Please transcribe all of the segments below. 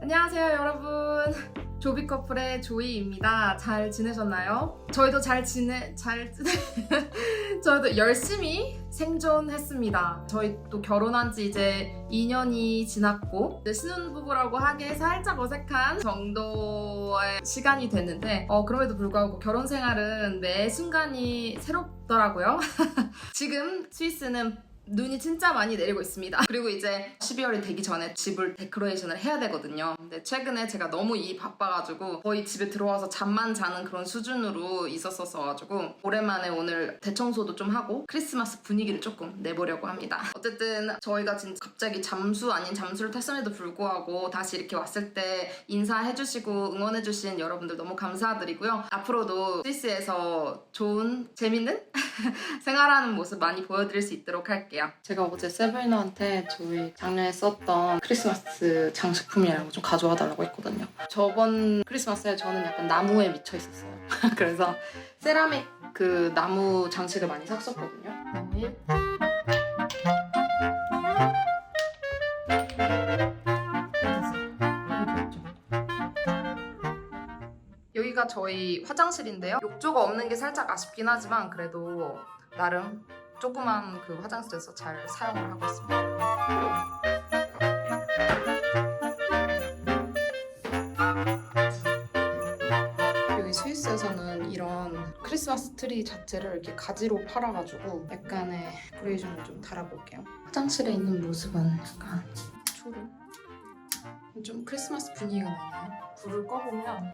안녕하세요 여러분 조비 커플의 조이입니다 잘 지내셨나요? 저희도 잘 지내 잘 저희도 열심히 생존했습니다. 저희 또 결혼한 지 이제 2년이 지났고 이제 신혼부부라고 하기에 살짝 어색한 정도의 시간이 됐는데 어, 그럼에도 불구하고 결혼 생활은 매 순간이 새롭더라고요. 지금 스위스는 눈이 진짜 많이 내리고 있습니다. 그리고 이제 12월이 되기 전에 집을 데코레이션을 해야 되거든요. 근데 최근에 제가 너무 일이 바빠가지고 거의 집에 들어와서 잠만 자는 그런 수준으로 있었었어가지고 오랜만에 오늘 대청소도 좀 하고 크리스마스 분위기를 조금 내보려고 합니다. 어쨌든 저희가 진짜 갑자기 잠수 아닌 잠수를 탔음에도 불구하고 다시 이렇게 왔을 때 인사해주시고 응원해주신 여러분들 너무 감사드리고요. 앞으로도 스위스에서 좋은 재밌는 생활하는 모습 많이 보여드릴 수 있도록 할게요. 제가 어제 세븐한테 저희 작년에 썼던 크리스마스 장식품이라고 좀 가져와 달라고 했거든요. 저번 크리스마스에 저는 약간 나무에 미쳐 있었어요. 그래서 세라믹 그 나무 장식을 많이 샀었거든요. 여기가 저희 화장실인데요. 욕조가 없는 게 살짝 아쉽긴 하지만 그래도 나름 조그만 그 화장실에서 잘 사용을 하고 있습니다. 여기 스위스에서는 이런 크리스마스 트리 자체를 이렇게 가지로 팔아가지고 약간의 데코레이션을 좀 달아볼게요. 화장실에 있는 모습은 약간 초록. 좀 크리스마스 분위기가 나네요. 불을 꺼보면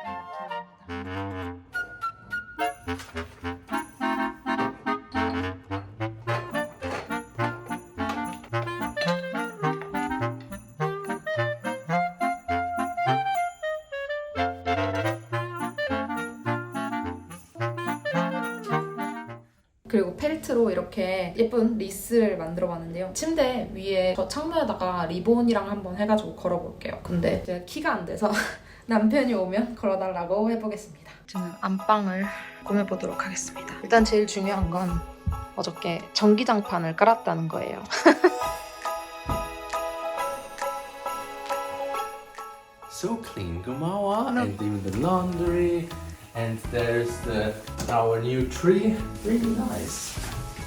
이런 느낌입니다. 그리고 펠트로 이렇게 예쁜 리스를 만들어 봤는데요. 침대 위에 저 창문에다가 리본이랑 한번 해가지고 걸어볼게요. 근데 제가 키가 안 돼서 남편이 오면 걸어달라고 해보겠습니다. 저는 안방을 꾸며보도록 하겠습니다. 일단 제일 중요한 건 어저께 전기장판을 깔았다는 거예요. so clean, No. and even the laundry. And there's the our new tree, really nice.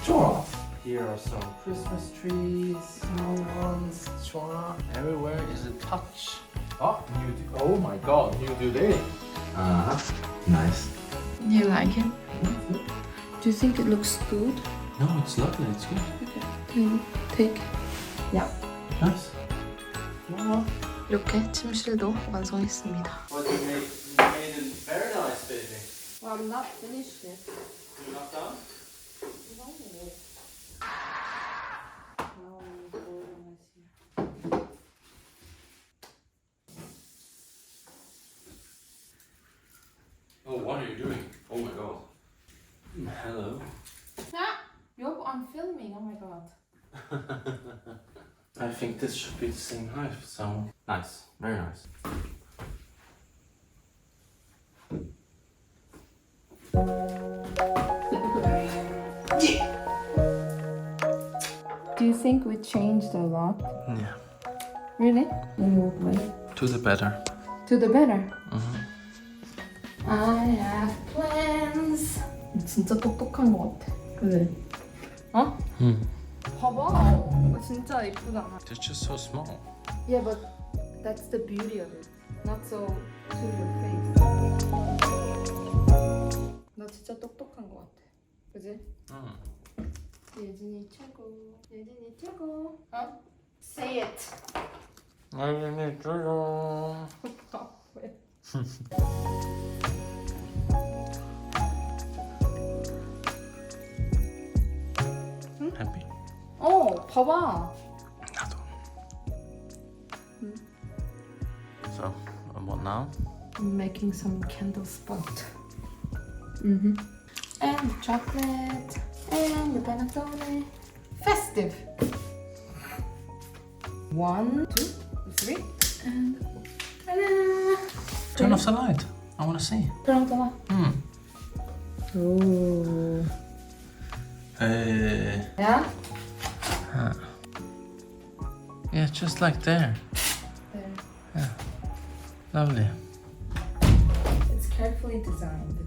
Sure. Here are some Christmas trees, small ones. Sure. Everywhere is a touch. Oh, new. Oh my God, new today. Uh huh. Nice. You like it? Do you think it looks good? No, it's lovely. It's good. Okay. Take. Nice. Wow. 이렇게 침실도 완성했습니다. not finished yet. You're not done. Oh, what are you doing? Oh my god. Hello. Yo, I'm filming. Oh my god. I think this should be the same height, so. Nice. Very nice. Do you think we changed a lot? Yeah. Really? In what way? To the better. To the better. Mhm. I have plans. 진짜 똑똑한 것 같아. 그지? 어? Hmm. 봐봐. 진짜 이쁘잖아. They're just so small. Yeah, but that's the beauty of it. Not so to your face. 나 진짜 똑똑한 것 같아. 그지? Mm. 예진이 최고. 예진이 최고. 어? Say it. To 아, 왜? Happy. 어, 봐봐. 나도. Hmm. So, uh, what now? I'm making some candle spot. Mm -hmm. And the chocolate and the panettone. Festive. One, two, three, and Turn off the light. I want to see. Turn off the light. Mm. Ooh. Uh, yeah. Huh. Yeah, just like there. There. Yeah. Lovely. It's carefully designed.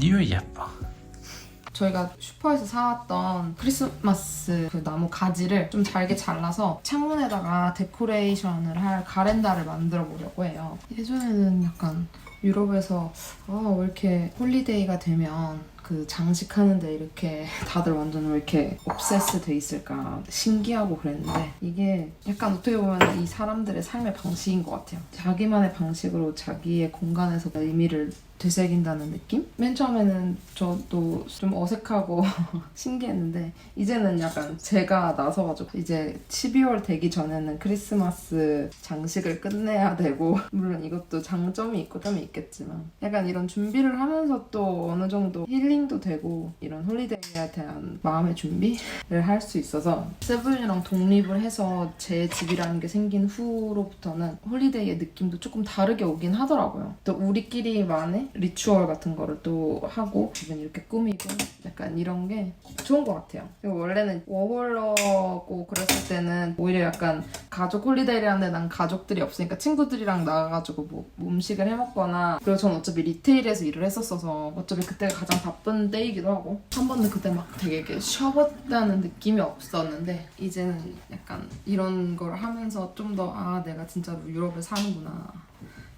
니왜 예뻐? 저희가 슈퍼에서 사왔던 크리스마스 그 나무 가지를 좀 잘게 잘라서 창문에다가 데코레이션을 할 가렌다를 만들어 보려고 해요. 예전에는 약간 유럽에서 아, 왜 이렇게 홀리데이가 되면 그 장식하는데 이렇게 다들 완전 왜 이렇게 옵세스 돼 있을까 신기하고 그랬는데 이게 약간 어떻게 보면 이 사람들의 삶의 방식인 것 같아요. 자기만의 방식으로 자기의 공간에서 의미를 되새긴다는 느낌? 맨 처음에는 저도 좀 어색하고 신기했는데 이제는 약간 제가 나서가지고 이제 12월 되기 전에는 크리스마스 장식을 끝내야 되고 물론 이것도 장점이 있고 점이 있겠지만 약간 이런 준비를 하면서 또 어느 정도 힐링 도 되고 이런 홀리데이에 대한 마음의 준비를 할 수 있어서 세븐이랑 독립을 해서 제 집이라는 게 생긴 후로부터는 홀리데이의 느낌도 조금 다르게 오긴 하더라고요. 또 우리끼리만의 리추얼 같은 거를 또 하고 주변 이렇게 꾸미고 약간 이런 게 좋은 것 같아요. 그리고 원래는 워홀러고 그랬을 때는 오히려 약간 가족 홀리데이라는데 난 가족들이 없으니까 친구들이랑 나가가지고 뭐 음식을 해 먹거나 그리고 전 어차피 리테일에서 일을 했었어서 어차피 그때가 가장 바쁜 때이기도 하고 한 번도 그때 막 되게 이렇게 쉬어봤다는 느낌이 없었는데 이제는 약간 이런 걸 하면서 좀 더 아 내가 진짜로 유럽에 사는구나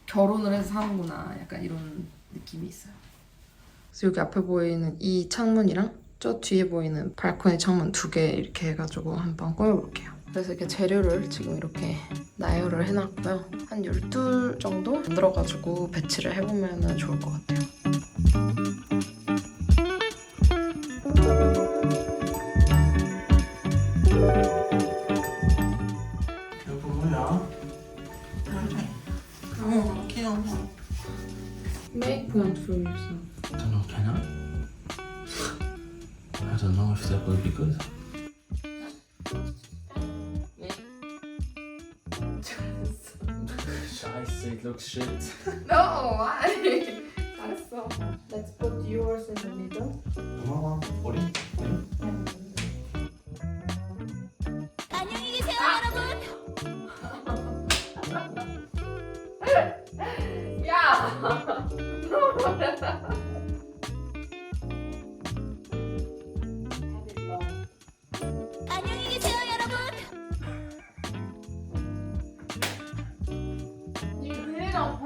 결혼을 해서 사는구나 약간 이런 느낌이 있어요. 그래서 여기 앞에 보이는 이 창문이랑 저 뒤에 보이는 발코니 창문 두 개 이렇게 해가지고 한번 꾸며볼게요. 그래서 이렇게 재료를 지금 이렇게 나열을 해놨고요. 한 12 정도 만들어가지고 배치를 해보면 좋을 것 같아요. film yourself? I don't know, can I? I don't know if that will be good. Scheiße, it looks shit. No, why? That's so. Let's put yours in the middle. Come on, 40.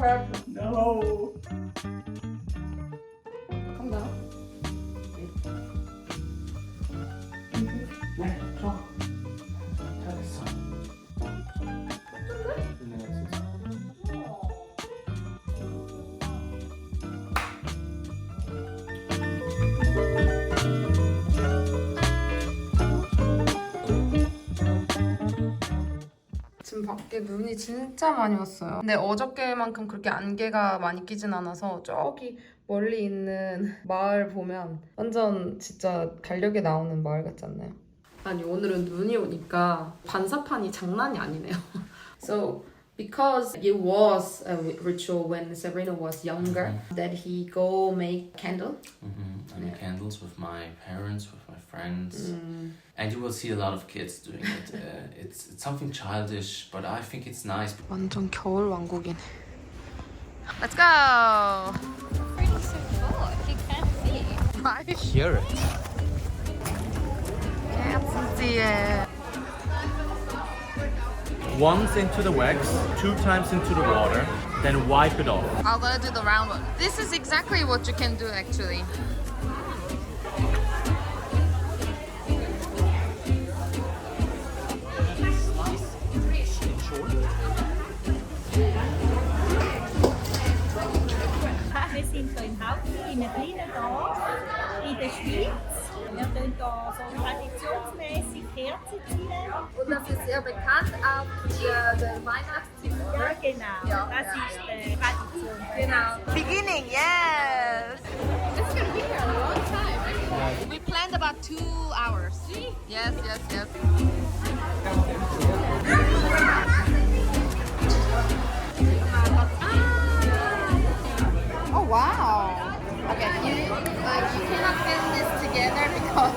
Purpose. No. Come down. 네, 좋아. 잘했어. 지금 밖에 눈이 진짜 많이 왔어요. 근데 어저께만큼 그렇게 안개가 많이 끼진 않아서 저기 멀리 있는 마을 보면 완전 진짜 달력에 나오는 마을 같지 않나요? 아니 오늘은 눈이 오니까 반사판이 장난이 아니네요. so because it was a ritual when Sabrina was younger that he go make candle. Mm-hmm. And Yeah. candles with my parents, with my friends. 음, And you will see a lot of kids doing it. Uh, it's, it's something childish, but I think it's nice. 완전 겨울 왕국이네. Let's go. Pretty so cool. You can't see. I Hear it. can't see it. Once into the wax, two times into the water, then wipe it off. I'm gonna do the round one. This is exactly what you can do actually. Time. We planned about two hours. Yes, yes, yes. Oh wow. Okay, you like you cannot film this together because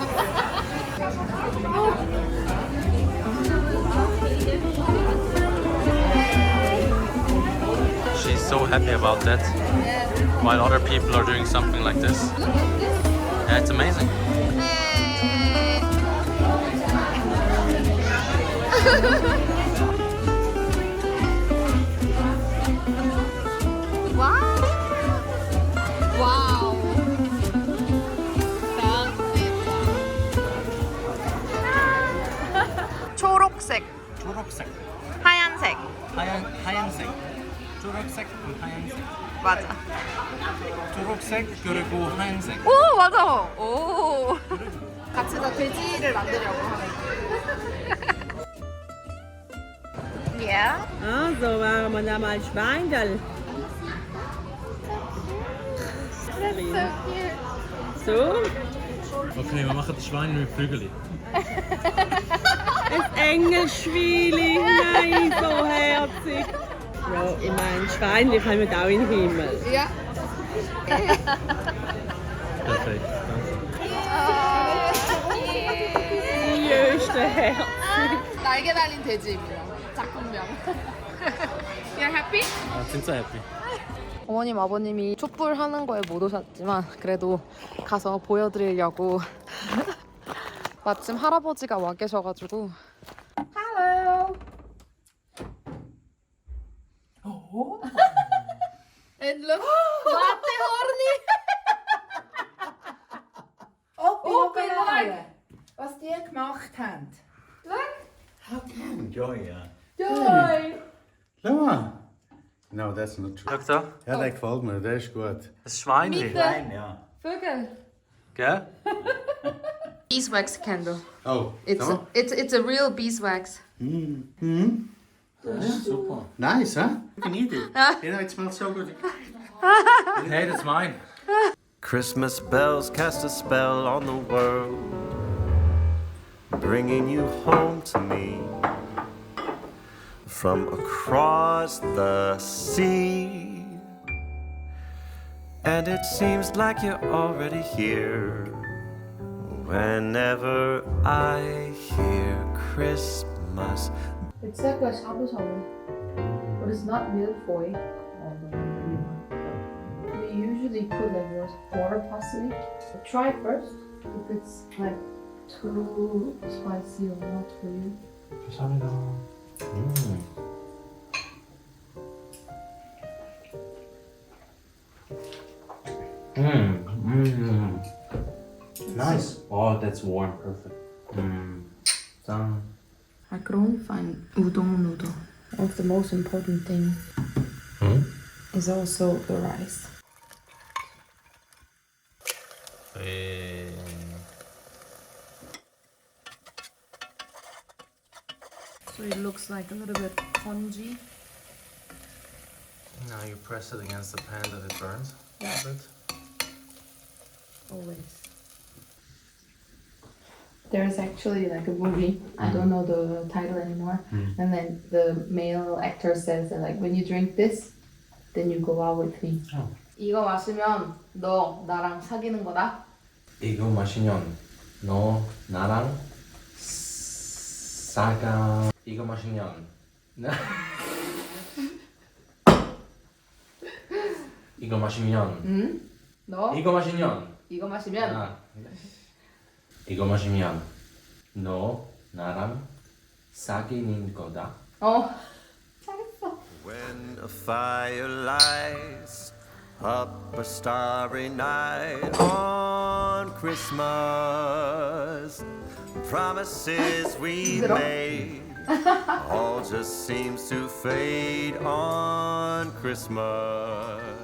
She's so happy about that. While other people are doing something like this. Yeah, it's amazing. Wow. 초록색, 초록색, 하얀색. 하얀 하얀색, 초록색, 하얀색, 맞아. 초록색 그리고 하얀색. 오, 맞아. 오. 같이 다 돼지를 만들려고 하는. Yeah. Also machen wir da mal Schweindel. So, Okay, wir machen das Schwein mit Vögel. ein Engelschweili, nein, so herzig. Ja, ich meine, Schweinli kommen auch in den Himmel. Ja. Perfekt. Jüngste Herz. 날개 달린 돼지입니다. 작품명. You're happy? 아, 진짜 해피. 어머님 아버님이 촛불 하는 거에 못 오셨지만 그래도 가서 보여드리려고 마침 할아버지가 와 계셔가지고 And look, latte horny. Oh, Open like. was die gemacht haben. Joy, ja. Joy. Schau mal. No, that's not true. Schau da, Ja, der gefällt mir, der ist gut. das Schweinli. Nein, ja. Vögel. Gell? Beeswax candle. Oh, It's so? it's it's a real beeswax. Super. Nice, huh? You can eat it. You know, it smells so good. Hey, das ist mein. Christmas bells cast a spell on the world, bringing you home to me from across the sea. And it seems like you're already here whenever I hear Christmas It's like a shabu shabu, but it's not milfoy. We usually put like water parsley. Try it first if it's like too spicy or not for you. 감사합니다. Mmm. Mmm. Nice. Oh, that's warm. Perfect. Mmm. Done. Only find udon noodle. One of the most important thing Hmm? is also the rice. So it looks like a little bit spongy. Now you press it against the pan that it burns. Yeah. A bit. Always. There's actually like a movie. I don't know the title anymore. And then the male actor says that like when you drink this, then you go out with me. Oh. 이거 마시면 너 나랑 사귀는 거다. 이거 마시면 너 나랑 사가 이거 마시면 나 이거 마시면 응? 너 이거 마시면 이거 마시면 아, 이거 마시면 너 나랑 사귀는 거다. 어 When a fire lights up a starry night on Christmas, promises we made all just seems to fade on Christmas.